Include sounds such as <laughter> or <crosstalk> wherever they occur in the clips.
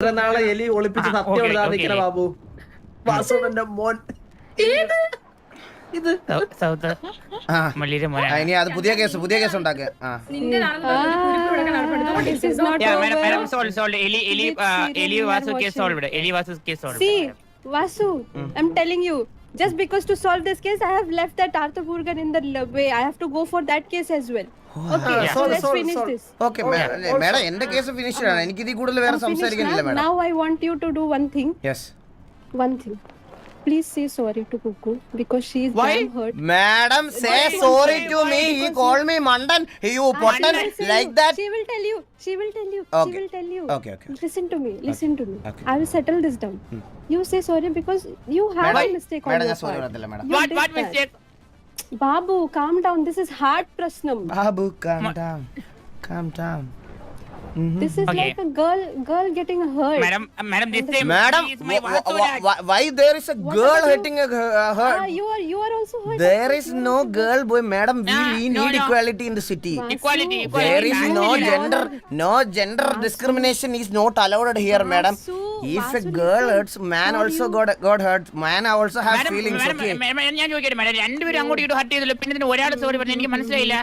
ഇത്ര നാളെ എലി ഒളിപ്പിച്ച് സത്യം. നിൽക്കണ ബാബു വാസുവിന്റെ മോൻ ഇത് ഇനി അത് പുതിയ കേസ് പുതിയ കേസ് ഉണ്ടാക്കുക ആ This is not Yeah, madam, over. madam, solved, solved. Eli, Eli, Which uh, serial Eli you are Vasu case watching? solved. Eli Vasu case solved. See, Vasu, You, to that to that. Okay, madam എന്റെ case finished ആണ് എനിക്ക് ഇതിൽ കൂടുതൽ വേറെ സംസാരിക്കാനില്ല now. Madam Now I want you to do one thing. Yes One thing. Please say sorry to Kuku because she is Why? damn hurt. Madam say sorry to me he call me Mandan. You Pottan Listen, like She will tell you. She will tell you. Okay. She will tell you. Okay, okay. Listen to me. Listen to me. Okay. I will settle this down. You say sorry because you have a mistake on madam your part. പറയത്തില്ല madam You What, what that. Mistake? Babu, calm down. This is hard prasnam. Babu, calm down calm down This is Okay. like a girl girl getting hurt. Madam, uh, madam, this time Madam, is my wh- Vasu wh- why there is a What girl about you? hurting a uh, her? Ah, you are you are also hurt. There is no girl boy, madam. We, Nah, we no, need no. equality in the city. Vasu, Equality, equality. There is no gender, no gender discrimination is not allowed here, madam. Vasu, If a Vasu, girl listen. hurts, man For also you- got got hurt. Man also has Madam, feelings. madam, Okay. madam, madam, ഞാൻ ചോദിക്കട്ടെ madam രണ്ടുപേരും അങ്ങോട്ടും ഇങ്ങോട്ടും hurt ചെയ്തല്ലോ പിന്നെ ഇതിന് ഒരാൾ sorry പറഞ്ഞു എനിക്ക് മനസ്സിലായില്ല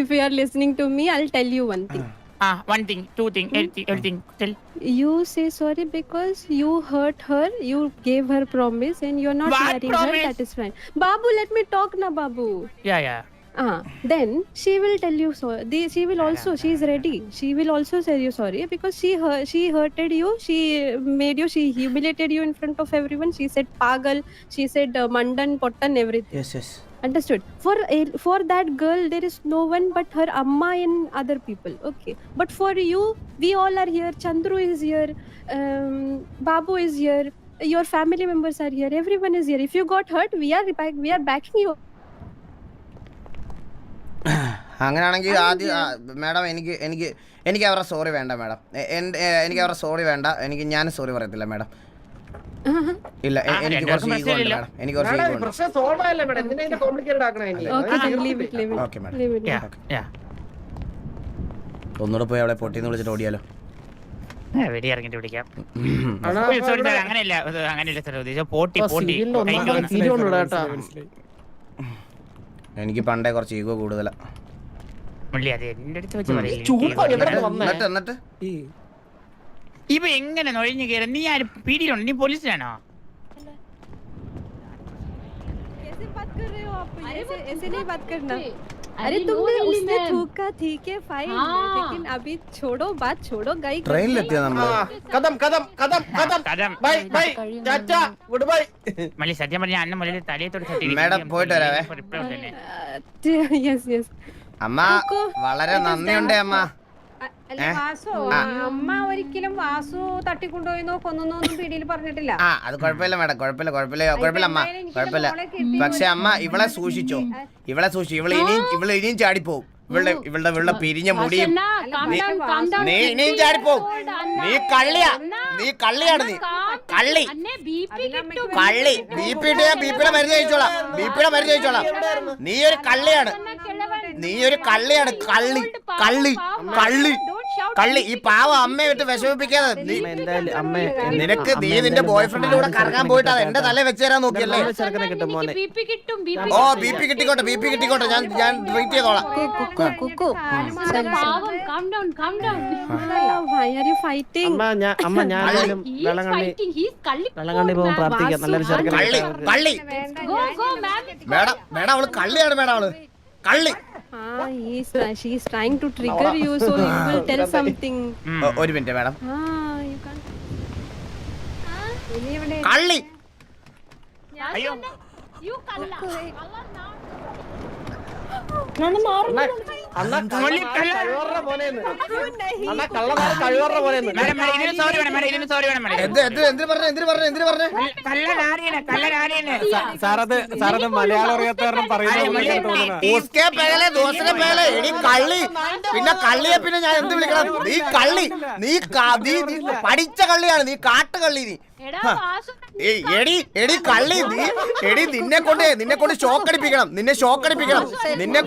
If you are listening to me, I'll tell you one thing. ആ one thing two thing everything tell You say sorry because you hurt her, you gave her promise, and you're not What marrying promise? her. That is fine. Babu, let me talk na, Babu. Yeah yeah Ah, then she will tell you so. The, she will also. She is ready. She will also tell you sorry because she hurt. She hurted you. She made you. She humiliated you in front of everyone. She said pagal. She said uh, mandan, pottan, everything. Yes, yes. Understood. For a- for that girl, there is no one but her amma and other people. Okay. But for you, we all are here. Chandru is here. Um, Babu is here. Your family members are here. Everyone is here. If you got hurt, we are back. We are backing you. അങ്ങനെയാണെങ്കിൽ ആദ്യം madam എനിക്ക് എനിക്ക് എനിക്ക് അവരുടെ sorry വേണ്ട madam. എനിക്ക് അവരുടെ sorry വേണ്ട. എനിക്ക് ഞാൻ സോറി പറയത്തില്ല മാഡം. ഇല്ല എനിക്ക് കുറച്ച് ഈഗോ ഉണ്ട് മാഡം. എനിക്ക് കുറച്ച് ഈഗോ മാഡം. ഒന്നുകൂടെ പോയി അവളെ പൊട്ടിന്ന് വിളിച്ചിട്ട് ഓടിയാലോ? വെടി ഇറങ്ങിട്ട് വിളിക്കാം. അങ്ങനെയല്ല. അങ്ങനെയല്ല സാർ ഉദ്ദേശിച്ച പോട്ടി പോട്ടി. എനിക്ക് പണ്ടേ കുറച്ച് ഈഗോ കൂടുതലാ. മുള്ളി അത് എന്റെ അടുത്ത് വെച്ച് പറയില്ലേ ചൂപ്പ എവിടെ വന്നേ? എന്നിട്ട് എന്നിട്ട് ഇവ എങ്ങനെ നൊഴിഞ്ഞു കയറി നീ ആര് പീഡിയിലുണ്ട് നീ പോലീസിലാണോ कैसे बात कर रहे हो आप ऐसे ऐसे नहीं बात करना अरे अरे नो तुमने दिल्ली उसने मैम। थूका ठीक है फाइन हाँ। लेकिन अभी छोड़ो बात छोड़ो गाई ട്രെയിനിലെത്തിയ ആ, നമ്മള് കഥം കഥം കഥം കഥം കഥം. Bye bye tata goodbye മള്ളി സത്യം പറഞ്ഞ അണ്ണൻ മുള്ളിയുടെ തലയത്തോട് തട്ടി മേഡം, പോയിട്ട് വരാവേ. യെസ് യെസ് അമ്മ വളരെ നന്ദിയുണ്ട് അമ്മ. അല്ല ഏ? വാസു അമ്മ ഒരിക്കലും വാസു തട്ടിക്കൊണ്ടുപോയി പീടിയിൽ പറഞ്ഞിട്ടില്ല. ആ അത് കുഴപ്പമില്ല മേഡം കുഴപ്പമില്ല കുഴപ്പമില്ല കുഴപ്പമില്ല അമ്മ കുഴപ്പമില്ല. പക്ഷെ അമ്മ ഇവളെ സൂക്ഷിച്ചോ. ഇവളെ സൂക്ഷിച്ചു. ഇവളെ ഇനിയും ഇവളെ ഇനിയും ചാടിപ്പോവും. ഇവളുടെ ഇവളുടെ ഇവളുടെ പിരിഞ്ഞ മുടിയും. നീ- നീ ഇനിയും ചാടിപ്പോവും നീ കള്ളിയാ. നീ കള്ളിയാണ് നീ. കള്ളി. കള്ളി. ബി പി ഇട്ട് ഞാൻ ബി പിയുടെ മരുന്ന് കഴിച്ചോളാം. ബി പിയുടെ മരുന്ന് കഴിച്ചോളാം. നീ ഒരു കള്ളിയാണ്. നീ ഒരു കള്ളിയാണ്. കള്ളി. കള്ളി. കള്ളി. കള്ളി ഈ പാവ അമ്മയെ വിട്ട് വിഷമിപ്പിക്കാതെ നിനക്ക് നീ നിന്റെ ബോയ്ഫ്രണ്ടിന്റെ കൂടെ കറങ്ങാൻ പോയിട്ട് അത് എന്റെ തല വെച്ച് തരാൻ നോക്കിയല്ലേ? ഓ ബി പി കിട്ടിക്കോട്ടെ ബി പി കിട്ടിക്കോട്ടെ ഞാൻ ഞാൻ വെയിറ്റ് ചെയ്തോളാം. <laughs> മേഡം മേഡം അവൾ കള്ളിയാണ് മേഡം അവൾ. കള്ളി ah ഒരു minute madam ah you can't കള്ളി അയ്യോ സാറത് സാറത് മലയാളം അറിയാത്ത കാരണം പറയുന്നത് കള്ളി. പിന്നെ കള്ളിയെ പിന്നെ ഞാൻ എന്ത് വിളിക്കണം? നീ കള്ളി. നീ നീ പഠിച്ച കള്ളിയാണ് നീ കാട്ടുകള്ളി നീ. എടാ. എടി എടി കള്ളി നീ എടി നിന്നെ കൊണ്ട് നിന്നെ കൊണ്ട് ഷോക്ക് അടിപ്പിക്കണം നിന്നെ ഷോക്ക് അടിപ്പിക്കണം നിന്നെ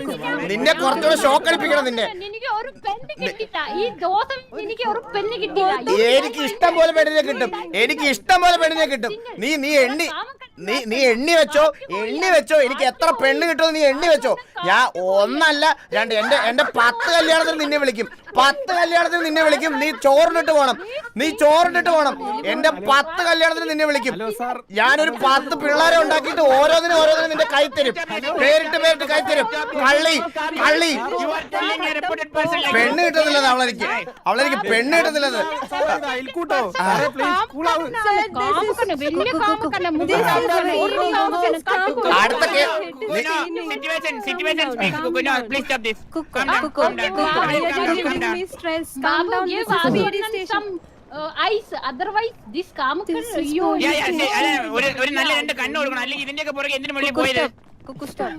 നിന്നെ കുറച്ചുകൂടെ ഷോക്ക് അടിപ്പിക്കണം നിന്നെ. എനിക്ക് ഇഷ്ടം പോലെ പെണ്ണിനെ കിട്ടും. എനിക്ക് ഇഷ്ടം പോലെ പെണ്ണിനെ കിട്ടും. നീ നീ എണ്ണി നീ നീ എണ്ണി വെച്ചോ എണ്ണി വെച്ചോ. എനിക്ക് എത്ര പെണ്ണ് കിട്ടുമെന്ന് നീ എണ്ണി വെച്ചോ. ഞാൻ ഒന്നല്ല രണ്ട് എന്റെ എന്റെ പത്ത് കല്യാണത്തിന് നിന്നെ വിളിക്കും. പത്ത് കല്യാണത്തിന് നിന്നെ വിളിക്കും നീ ചോറിനിട്ട് പോണം നീ ചോറിനിട്ട് പോണം എന്റെ പത്ത് കല്യാണത്തിന് നിന്നെ വിളിക്കും ഞാനൊരു പത്ത് പിള്ളേരെ ഉണ്ടാക്കിയിട്ട് ഓരോന്നിനും ഓരോന്നിനും നിന്റെ കൈ തരും പേരിട്ട് പേരിട്ട് കൈ തരും കള്ളി കള്ളി പെണ്ണ് കിട്ടുന്നില്ലത് അവളെനിക്ക് അവളെനിക്ക് പെണ്ണ് കിട്ടുന്നില്ലത് പ്ലീസ്. അടുത്ത കേ- Kuno, situation, situation speaks. Down, me. Calm Babu, give This is Babu station. some uh, ice. Otherwise, this കാമുകൻ This is അയ്യോ police Yeah, yeah, see, അതെ, ഒരു ഒരു നല്ല രണ്ട് കണ്ണ് കൊടുക്കണം അല്ലെങ്കിൽ ഇതിന്റെയൊക്കെ പുറകെ എന്തിനു മുകളിൽ Cuckoo പോയത് stop. Cuckoo stop.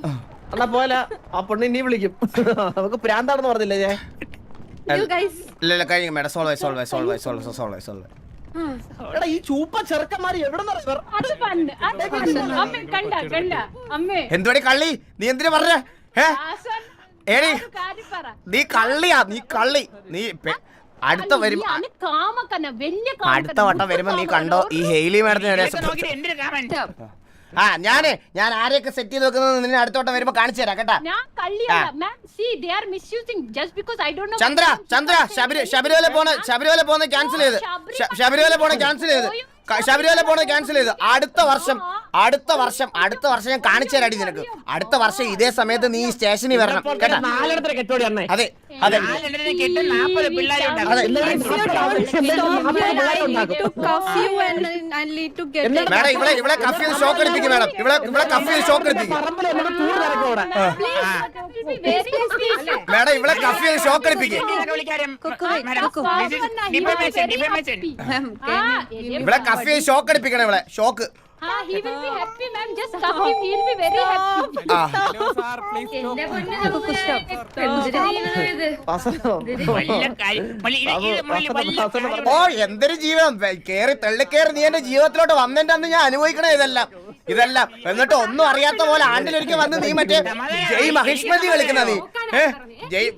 എന്നാ പോലെ ആ പെണ്ണ് ഇനി വിളിക്കും നമുക്ക് പ്രാന്താണെന്ന് പറഞ്ഞില്ലേ ഞാൻ You guys. ഇല്ല ഇല്ല കഴിഞ്ഞു madam solve solve solve solve solve solve എടാ ഈ ചൂപ്പ ചെറുക്കന്മാര് എവിടെ അത് പണ്ട് അത് പണ്ട് അമ്മ കണ്ട കണ്ട അമ്മേ എന്തുവാടി കള്ളി നീ എന്തിനു പറഞ്ഞ ഏ നീ കള്ളിയാ നീ കള്ളി. നീ അടുത്ത അടുത്ത വട്ടം വരുമ്പോ നീ കണ്ടോ ഈ ഹെയിലി മാഡത്തിന് ആ ഞാൻ ഞാൻ ആരെയൊക്കെ സെറ്റ് ചെയ്ത് വെക്കുന്നത് നിന്നെ അടുത്ത വട്ടം വരുമ്പോ കാണിച്ചു തരാം കേട്ടാ. ചന്ദ്ര ചന്ദ്ര ശബരി ശബരിമല പോണ ശബരിമല പോണ ക്യാൻസൽ ചെയ്ത്. ശബരിമല പോണ ക്യാൻസൽ ചെയ്ത്. ശബരിമല പോണത് ക്യാൻസൽ ചെയ്ത്. അടുത്ത വർഷം അടുത്ത വർഷം അടുത്ത വർഷം ഞാൻ കാണിച്ചു തരാടി നിനക്ക്. അടുത്ത വർഷം ഇതേ സമയത്ത് നീ സ്റ്റേഷനിൽ വരണം കേട്ടാ? അതെ അതെ. മേഡം ഇവിടെ ഇവിടെ കഫ്യൂ ഷോക്ക് എടുപ്പിക്കും മേഡം. ഇവിടെ ഇവിടെ കഫ്യൂ ഷോക്ക് എടുപ്പിക്കും. മേഡം ഇവിടെ കഫ്യൂ ഷോക്ക് എടുപ്പിക്കും. ഇവിടെ കഫ് ചെയ്ത് ഷോക്ക് അടിപ്പിക്കണം ഇവിടെ shock Ah, he will be happy, ma'am. Just cuff him. He will be very happy. ഓ എന്തൊരു ജീവിതം. കേറി തള്ളിക്കേറി നീ എന്റെ ജീവിതത്തിലോട്ട് വന്നിട്ടാന്ന് അന്ന് ഞാൻ അനുഭവിക്കണ ഇതെല്ലാം. ഇതെല്ലാം. എന്നിട്ട് ഒന്നും അറിയാത്ത പോലെ ആണ്ടിലൊരിക്കൽ വന്ന് നീ മറ്റേ ജയ് മഹിഷ്മതി കളിക്കുന്ന നീ. ഏ? ജയ്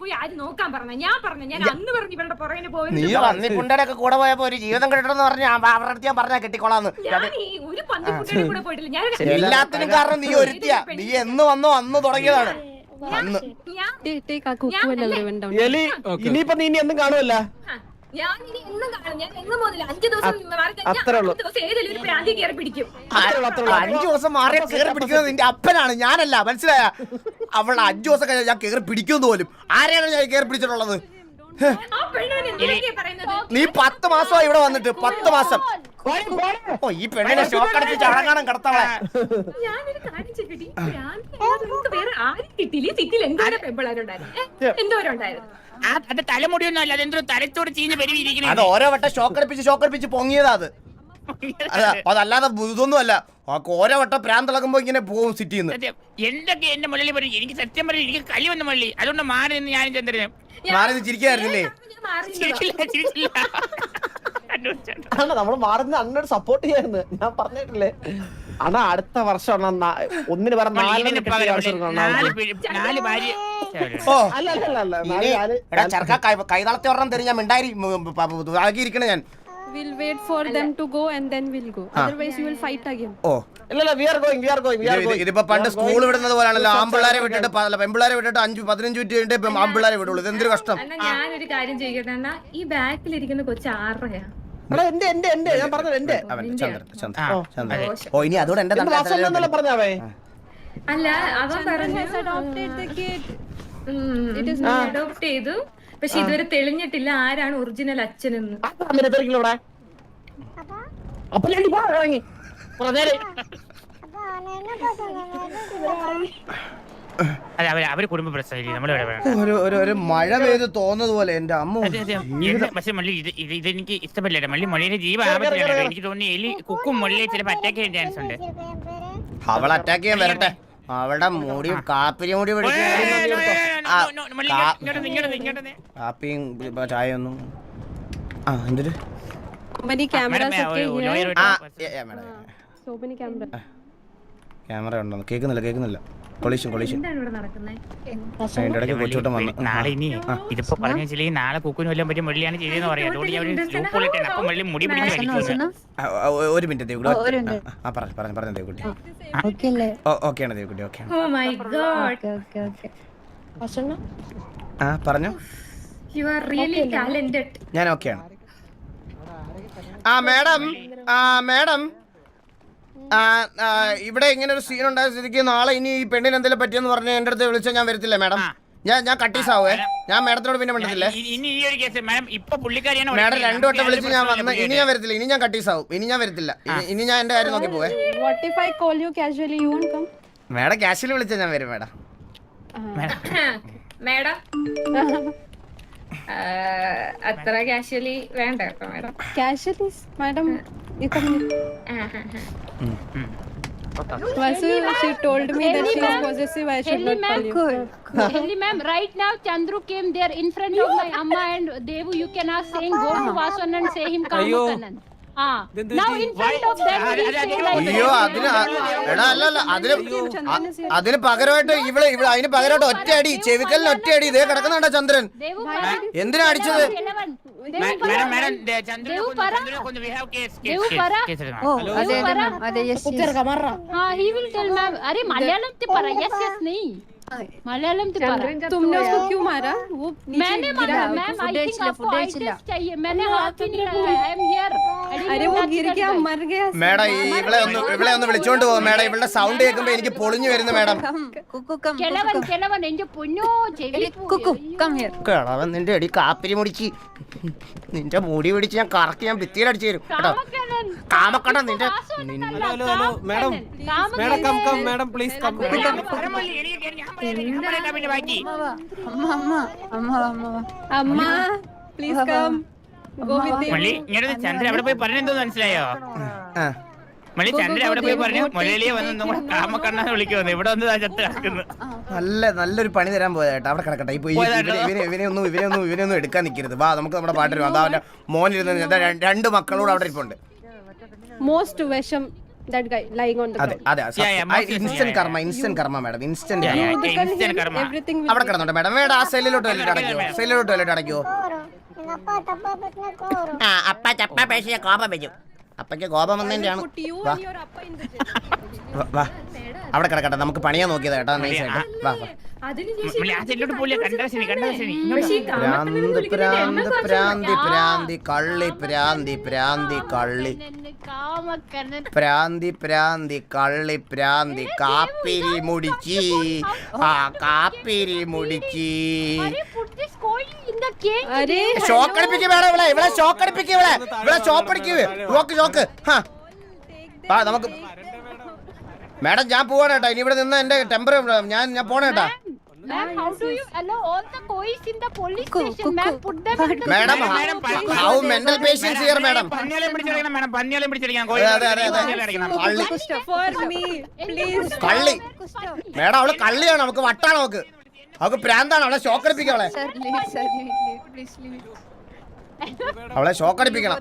പോയി ആര് നോക്കാൻ പറഞ്ഞ? ഞാൻ പറഞ്ഞു ഞാൻ അന്ന് പറഞ്ഞു ഇവരുടെ പുറകിന് പോയി നീ വന്നിട്ടുണ്ടൊക്കെ കൂടെ പോയപ്പോ ഒരു ജീവിതം കിട്ടണമെന്ന് പറഞ്ഞു അവരുടെ അടുത്ത് ഞാൻ പറഞ്ഞാ കിട്ടിക്കോളാന്ന്. ഈ ഒരു പന്തിക്കുട്ടിയുടെ കൂടെ പോയിട്ടില്ല. ഞാൻ എല്ലാത്തിനും കാരണം നീ ഒരുത്തിയാ. നീ എന്ന് വന്നോ അന്ന് തുടങ്ങിയതാണ്. അന്ന്. എലി ഇനിയിപ്പോ നീ ഇനി എന്തും കാണുമല്ല ഞാൻ ഇനി എന്നും കാണും. ഞാൻ എന്നും മുതൽ അഞ്ചു ദിവസം മാറി കഴിഞ്ഞാൽ ദിവസം ഏതെങ്കിലും ഒരു പ്രാന്തി കയറി പിടിക്കും. അഞ്ചു ദിവസം മാറിയ കേറി പിടിക്കുന്നത് നിന്റെ അപ്പനാണ് ഞാനല്ല. മനസ്സിലായ? അവൾ അഞ്ചു ദിവസം കഴിഞ്ഞാൽ ഞാൻ കേറി പിടിക്കുമെന്ന് പോലും. ആരെയാണ് ഞാൻ കേറി പിടിച്ചിട്ടുള്ളത്? നീ പത്ത് മാസമായി ഇവിടെ വന്നിട്ട് പത്ത് മാസം. ഓ ഈ പെണ്ണിനെ ഷോക്ക് അടിച്ച് ചടങ്ങാണം കിടത്തവളെ ഞാനൊരു കാര്യം ചെയ്യട്ടെ ഈ പ്രാന്തി നിങ്ങൾക്ക് വേറെ ആരും കിട്ടിയില്ല? ഈ സിറ്റിയിൽ എന്തോരം പെമ്പിളാരുണ്ടായിരുന്നു എന്തോരം ഉണ്ടായിരുന്നു ആ അത് തലമുടിയൊന്നും അല്ല അതെന്തോ തലത്തോട് ചീഞ്ഞ് അത് പെരുവിരിക്കുന്നത് ഓരോ വട്ടം ഷോക്ക് അടിപ്പിച്ച് ഷോക്ക് അടിപ്പിച്ച് പൊങ്ങിയതാ അത്. അതാ അതല്ലാതെ ഇതൊന്നും അല്ല. ഓരോ വട്ടം പ്രാന്തിളക്കുമ്പോ ഇങ്ങനെ പോകും സിറ്റിയിൽ നിന്ന് എന്തൊക്കെ എന്റെ മുള്ളിൽ പറയും എനിക്ക് സത്യം പറയും എനിക്ക് കളി വന്ന മള്ളി അതുകൊണ്ട് മാറി നിന്ന് ഞാൻ ചന്ദ്രനും. മാറി നിന്ന് ചിരിക്കായിരുന്നില്ലേ? ചിരിച്ചില്ല ചിരിച്ചില്ല. കണ്ടുപിടിച്ചോണ്ട്. നമ്മൾ നമ്മൾ മാറുന്ന അണ്ണോട് സപ്പോർട്ട് ചെയ്യായിരുന്നു. ഞാൻ പറഞ്ഞിട്ടില്ലേ? അണ അടുത്ത വർഷം ഒന്നിന് പറഞ്ഞ അല്ല അല്ല അല്ല അല്ല. കൈതളത്തി ഒരെണ്ണം തരും. ഞാൻ മിണ്ടായി ആകിയിരിക്കണേ ഞാൻ. We'll wait for them to go and then we'll go. Otherwise, you will fight again. ഓ. ഇല്ല ഇല്ല we are going we are going we are ഇത് ഇത് ഗോയിങ് ഇതിപ്പോ പണ്ട് സ്കൂൾ വിടുന്നത് പോലാണല്ലോ ആമ്പിള്ളാരെ വിട്ടിട്ട് അല്ല, പെമ്പിള്ളാരെ വിട്ടിട്ട് അഞ്ചു പതിനഞ്ച് മിനിറ്റ് കഴിഞ്ഞിട്ട് ഇപ്പം ആമ്പിള്ളാരെ വിടുള്ളൂ. ഇതെന്തൊരു കഷ്ടം? എന്നാ ഞാനൊരു കാര്യം ചെയ്യട്ടെ ഈ ബാക്കിലിരിക്കുന്ന കൊച്ചു ആറരയാ. എന്റെ എന്റെ എന്റെ ഞാൻ പറഞ്ഞത് എന്റെ. അവൻ ചന്ദ്രൻ ചന്ദ്രൻ. ചന്ദ്രൻ. ഓ ഇനി അതുകൊണ്ട് എന്റെ പറഞ്ഞാവേ? അല്ല അവൻ പറഞ്ഞു അഡോപ്റ്റ് ചെയ്തു. പക്ഷെ ഇതുവരെ തെളിഞ്ഞിട്ടില്ല ആരാണ് ഒറിജിനൽ അച്ഛനെന്ന് അപ്പൊ ഞാൻ ഇറങ്ങി. അതെ അവർ അവർ കുടുംബ പ്രശ്നം നമ്മളിവിടെ വേണം ഒരു ഒരു ഒരു മഴ പെയ്ത് തോന്നുന്നത് പോലെ എന്റെ അമ്മ അതെ, അതെ. എന്നെ- പക്ഷെ മള്ളി ഇത് ഇത് ഇതെനിക്ക് ഇഷ്ടപ്പെടില്ല മള്ളി മള്ളിയുടെ ജീവ ആപത്തിലാണ്. എനിക്ക് തോന്നുന്നു എലി കുക്കും മള്ളിയെ ചിലപ്പോ അറ്റാക്ക് ചെയ്യാൻ ചാൻസ് ഉണ്ട്. അവൾ അറ്റാക്ക് ചെയ്യാൻ വരട്ടെ. അവളുടെ മുടി കാപ്പിരി മുടി ഏയ്, നോ, നോ, ആ, മള്ളി, കാ- ഇങ്ങോട്ട് ഇങ്ങോട്ട് ഇങ്ങോട്ട്. കാപ്പിയും ചായയൊന്നും. ചായ ഒന്നും ആ എന്തൊരു here. ആ lawyer madam So many cameras. Camera. ഉണ്ടോ? കേക്കുന്നില്ല കേൾക്കുന്നില്ല. Collision collision. എന്താണ് ഇവിടെ നടക്കുന്നത് അതിന്റെ ഇടയ്ക്ക് കൊച്ചുകൂട്ടം വന്നു. നാളെ ഇനി ഇതിപ്പോ പറഞ്ഞു വെച്ചില്ലെങ്കിൽ നാളെ കുക്കുന് വല്ലതും പറ്റിയ മുള്ളിയാണ് ചെയ്തെന്ന് പറയാം. അതുകൊണ്ട് ഞാൻ അപ്പൊ മുള്ളി മുടി പിടിച്ച് ഒരു മിനിറ്റ് ദേവികുട്ടി ആ, ആ പറഞ്ഞു പറഞ്ഞു പറഞ്ഞു ദേവികുട്ടി ഓക്കെയാണ് ദേവികുട്ടി ഓക്കെയാണ്. ഓ മൈ ഗോഡ് ആ പറഞ്ഞു. യു ആർ റിയലി ടാലന്റഡ് ഞാൻ ഓക്കെയാണ്. ആ മാഡം. ആ മാഡം. ഇവിടെ ഇങ്ങനെ ഒരു സീൻ ഉണ്ടായ സ്ഥിതിക്ക് നാളെ ഇനി ഈ പെണ്ണിന് എന്തെങ്കിലും പറ്റിയെന്ന് പറഞ്ഞ് എന്റെ അടുത്ത് വിളിച്ചാൽ ഞാൻ വരത്തില്ല മാഡം? ഞാൻ ഞാൻ കട്ടീസ് ആവുമേ ഞാൻ മാഡത്തിനോട് പിന്നെ മിണ്ടത്തില്ലേ? ഇ- ഇനി ഈ ഒരു കേസ് മാഡം. രണ്ടു വട്ടം വിളിച്ച് ഞാൻ വന്ന് ഇനി ഞാൻ വരത്തില്ല ഇനി ഞാൻ കട്ടീസ് ആവും. ഇനി ഞാൻ വരത്തില്ല. ഇനി- ഞാൻ എന്റെ കാര്യം നോക്കി പോവേ. മാഡം ക്യാഷിൽ വിളിച്ചാൽ ഞാൻ വരും മാഡം. മാഡം. <laughs> അത്ര കാഷ്വലി വേണ്ട കേട്ടോ madam. Casually madam here. Vasu, she told me that she is possessive. I should not call you. Helly ma'am, right now Chandru came there in front of my amma and Devu. You cannot say go to Vasuanan and say him come to Kanan. അയ്യോ അതിന് എടാ അല്ല അല്ല അതിന് അതിന് പകരമായിട്ട് ഇവിടെ ഇവിടെ അതിന് പകരമായിട്ട് ഒറ്റയടി ചെവിക്കലിന് ഒറ്റയടി ഇതേ കിടക്കുന്നുണ്ടോ ചന്ദ്രൻ. എന്തിനാ അടിച്ചത്? Kelavan. മാ- Devu para. മാഡം മാഡം ദേ, ചന്ദ്രനെ ദേവു കൊണ്ട്- പറ. ചന്ദ്രനെ കൊണ്ട് we have case, case, Devu case, പറ. case എടുക്കണം. Devu para. Ah, he will tell ma'am. अरे मलयालम ते para. Yes, yes नहीं. मलयालम ते para. तुमने उसको क्यों मारा वो नीचे मैंने गिरा मारा है। मैम आई थिंक आपको आई टेस्ट चाहिए मैंने हाथ ही नहीं लगाया आई एम हियर अरे वो गिर गया मर गया മേഡം ഈ ഇവളെ ഒന്ന് ഇവളെ ഒന്ന് വിളിച്ചോണ്ട് പോകും മേഡം ഇവളുടെ സൗണ്ട് കേൾക്കുമ്പോ എനിക്ക് പൊളിഞ്ഞു വരുന്നു മേഡം കിളവൻ കിളവൻ എന്റെ പൊന്നോ ചെവി കിളവൻ നിന്റെ അടി കാപ്പിരി മുടിച്ച് നിന്റെ മുടി പിടിച്ച് ഞാൻ കറക്കി ഞാൻ ഭിത്തിയിലടിച്ചു തരും കേട്ടോ കാമക്കണ്ണൻ കാമക്കണ്ണ നിന്റെ hello hello hello madam madam come come madam please come അമ്മ പ്ലീസ് കം അവിടെ പോയി മനസ്സിലായോ? അവിടെ പോയി പറഞ്ഞു നല്ല നല്ലൊരു പണി തരാൻ പോയതായിട്ട് അവിടെ കിടക്കട്ടെ. ഇപ്പൊ ഇവനെ ഇവനെ ഒന്നും ഇവനെ ഒന്നും ഒന്നും എടുക്കാൻ നിൽക്കരുത് വാ നമുക്ക് നമ്മുടെ പാട്ടിൽ അതാ അവന്റെ മോനിരുന്ന് രണ്ട് മക്കളോട് അവിടെ ഇരിപ്പുണ്ട്. മോസ്റ്റ് വിഷം that guy lying on the അതെ ground. അതെ Yeah, yeah, most instant yeah, karma instant karma madam instant Yeah, karma yeah. you look at instant karma. everything അവിടെ will കിടന്നുണ്ട് മാഡം വേണ്ട ആ സെല്ലിലോട്ട് വല്ലിട്ട് അടയ്ക്കോ സെല്ലിലോട്ട് വല്ലിട്ട് അടയ്ക്കോ. ആ അപ്പ ചപ്പ പേശിയ കോപം വെച്ചു. അപ്പയ്ക്ക് കോപം വന്നതിന്റെയാണ്. put you and your appa in the jail വാ, വാ. അവിടെ കിടക്കട്ടെ നമുക്ക് പണിയാൻ നോക്കിയതാ കേട്ടോ നൈസ് ആയിട്ട്. വാ വാ. പ്രാന്ത് പ്രാന്ത് പ്രാന്തി പ്രാന്തി കള്ളി പ്രാന്തി പ്രാന്തി കള്ളി. പ്രാന്തി പ്രാന്തി കള്ളി പ്രാന്തി കാപ്പിരി മുടിച്ചി. ആ കാപ്പിരി മുടിച്ചി. ഷോക്ക് വേണം ഇവിടെ ഇവിടെ ഷോക്ക് ഇവിടെ ഇവിടെ ഷോക്ക് ഷോക്ക് ഷോക്ക്. ഹാ. നമുക്ക് മാഡം ഞാൻ പോവാണ് കേട്ടോ. ഇനി ഇവിടെ നിന്ന് എന്റെ ടെമ്പർ ഞാൻ ഞാൻ പോണ കേട്ടാ. Ma'am, how do you allow all the coins in the police station? Ma'am, put them in the madam madam, madam, how mental patients here madam പന്നിയാളെ പിടിച്ചെടുക്കണം മാഡം പന്നിയാളെ പിടിച്ചെടുക്കണം അതെ അതെ അതെ. അതെ അടിക്കണം കള്ളി. For me. please കള്ളി. മേഡം അവൾ കള്ളിയാണ്. അവൾക്ക് വട്ടാണ് അവക്ക് അവക്ക് പ്രാന്താണ്. അവളെ ഷോക്ക് അടിപ്പിക്കുക അവളെ അവളെ ഷോക്ക് അടിപ്പിക്കണം